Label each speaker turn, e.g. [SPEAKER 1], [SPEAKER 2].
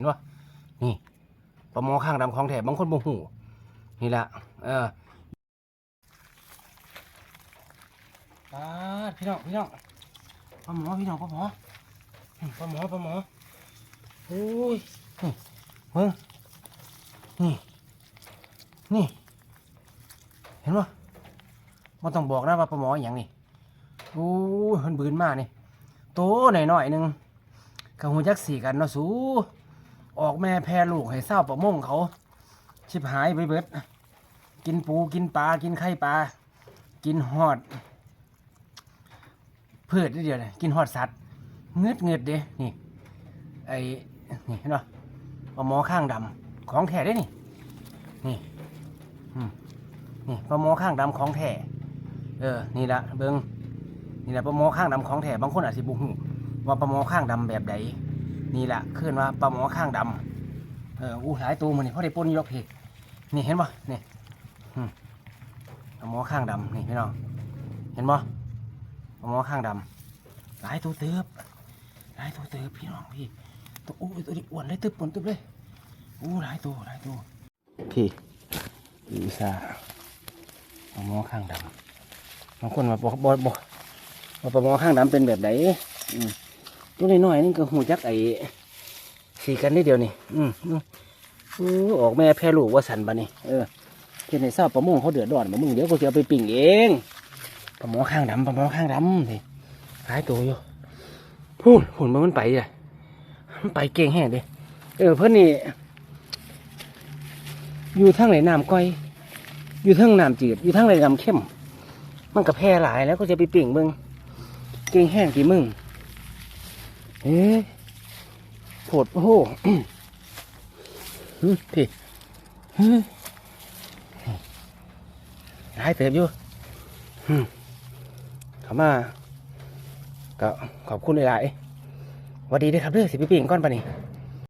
[SPEAKER 1] เห็นปะนี่ปลาหมอข้างดำของแถบบางคนบ่หูนี่แหละเออปาดพี่น้องพี่น้องปลาหมอพี่น้องปลาหมอปลาหมอปลาหมอโอ้ยนี่เบิ่งนี่นี่ เห็นปะมันต้องบอกนะว่าปลาหมออย่างนี่โอ้ยมันบืนมากนี่โตหน่อยหน่อยหนึงกับหูจักสี่กันเนาะสู ออกแม่แพรลูกให้เศร้าประมงเขา ชิบหายไปเบิด กินปูกินปลากินไข่ปลา กินหอดพืชเดียวเลยกินหอดสัตว์เงืดเงืดเด้นี่ไอ้นี่เห็นปะปลาหมอข้างดำของแท้ได้นี่ นี่นี่ปลาหมอข้างดำของแท้เออ นี่ละเบิงนี่ละปลาหมอข้างดำของแท้บางคนอาจสิบุหูว่าปลาหมอข้างดำแบบใด นี่แหละขึ้นว่าปลาหมอข้างดำเอออู้หลายตัวมันนี่เพราะได้ปนยกเพกนี่เห็นปะนี่ปลาหมอข้างดำนี่พี่น้องเห็นปะปลาหมอข้างดำหลายตัวเติบหลายตัวเติบพี่น้องพี่ตัวอู้ตัวนี้อ้วนเลยตึบปนตึบเลยอู้หลายตัวหลายตัวพี่อีสาปลาหมอข้างดำบางคนมาบอกบอกบอกว่าปลาหมอข้างดำเป็นแบบไหนอืม ตัวน้อยๆนี่ก็หูจักไอ้สีกันได้เดียวนี่ อืมอืมอู้ออกแม่แพร่ลูกว่าสันบะนี่เออเที่ในเศร้าประมงเขาเดือดร้อนบะมึงเดี๋ยวกูจะเอาไปปิ่งเองปลาหมอข้างดำปลาหมอข้างดำนี่หายตัวอยู่พูดหุ่นมันมันไปอะมันไปเก่งแห่เด้เออเพื่อนนี่อยู่ทั้งไหนน้ำก้อย อยู่ทั้งน้ำจืด อยู่ทั้งไหนน้ำเข้ม มันก็แพร่หลายแล้วก็จะไปปิ่งเบิงเก่งแห้งกี่มึง เอ๊ะโผดโอ้โหที่หายเติบอยู่อืมเขามาก็ขอบคุณหลายๆวัสดีด้วยครับเด้อสิบปีปิงก้อนปะนี่